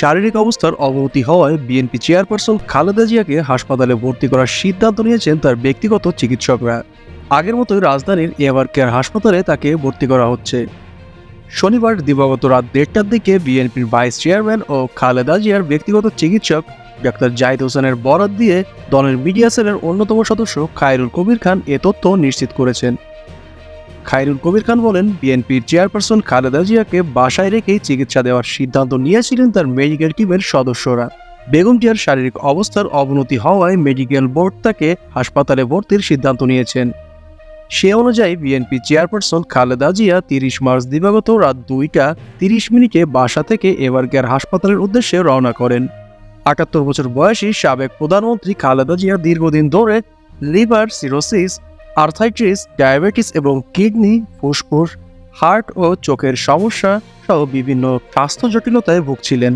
শারীরিক অবস্থার অবনতি হওয়ায় বিএনপি চেয়ারপারসন খালেদা জিয়াকে হাসপাতালে ভর্তি করার সিদ্ধান্ত নিয়েছেন তার ব্যক্তিগত চিকিৎসকরা। আগের মতোই রাজধানীর এভার কেয়ার হাসপাতালে তাকে ভর্তি করা হচ্ছে। শনিবার দিবাগত রাত দেড়টার দিকে বিএনপির ভাইস চেয়ারম্যান ও খালেদা জিয়ার ব্যক্তিগত চিকিৎসক ডাক্তার জাহিদ হোসেনের বরাত দিয়ে দলের মিডিয়া সেলের অন্যতম সদস্য খায়রুল কবির খান এ তথ্য নিশ্চিত করেছেন। খায়রুল কবির খান বলেন, বিএনপির চেয়ারপারসন খালেদা জিয়াকে বাসায় রেখেই চিকিৎসা দেওয়ার সিদ্ধান্ত নিয়েছিলেন তার মেডিকেল টিমের সদস্যরা। বেগম জিয়ার শারীরিক অবস্থার অবনতি হওয়ায় মেডিকেল বোর্ড তাকে হাসপাতালে ভর্তির সিদ্ধান্ত নিয়েছেন। সে অনুযায়ী বিএনপি চেয়ারপারসন খালেদা জিয়া তিরিশ মার্চ দিবাগত রাত দুইটা তিরিশ মিনিটে বাসা থেকে এভারকেয়ার হাসপাতালের উদ্দেশ্যে রওনা করেন। আটাত্তর বছর বয়সী সাবেক প্রধানমন্ত্রী খালেদা জিয়া দীর্ঘদিন ধরে লিভার সিরোসিস আর্থাইটিস ডায়াবেটিস এবং কিডনি ফুসফুস হার্ট ও চোখের সমস্যা সহ বিভিন্ন স্বাস্থ্য জটিলতায় ভুগছিলেন।